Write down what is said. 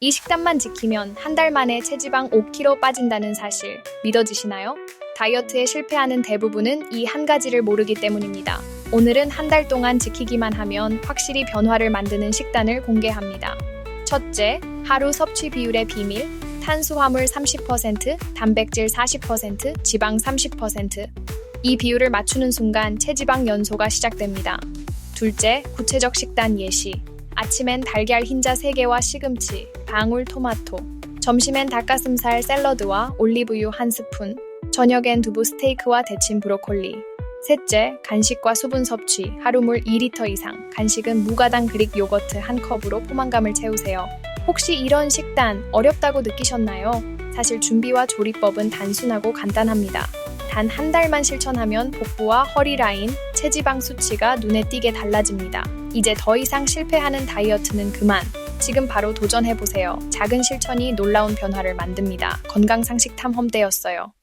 이 식단만 지키면 한 달 만에 체지방 5kg 빠진다는 사실 믿어지시나요? 다이어트에 실패하는 대부분은 이 한 가지를 모르기 때문입니다. 오늘은 한 달 동안 지키기만 하면 확실히 변화를 만드는 식단을 공개합니다. 첫째, 하루 섭취 비율의 비밀. 탄수화물 30%, 단백질 40%, 지방 30%. 이 비율을 맞추는 순간 체지방 연소가 시작됩니다. 둘째, 구체적 식단 예시. 아침엔 달걀 흰자 3개와 시금치, 방울 토마토. 점심엔 닭가슴살 샐러드와 올리브유 한 스푼. 저녁엔 두부 스테이크와 데친 브로콜리. 셋째, 간식과 수분 섭취. 하루 물 2리터 이상. 간식은 무가당 그릭 요거트 한 컵으로 포만감을 채우세요. 혹시 이런 식단 어렵다고 느끼셨나요? 사실 준비와 조리법은 단순하고 간단합니다. 단 한 달만 실천하면 복부와 허리 라인, 체지방 수치가 눈에 띄게 달라집니다. 이제 더 이상 실패하는 다이어트는 그만. 지금 바로 도전해보세요. 작은 실천이 놀라운 변화를 만듭니다. 건강상식 탐험대였어요.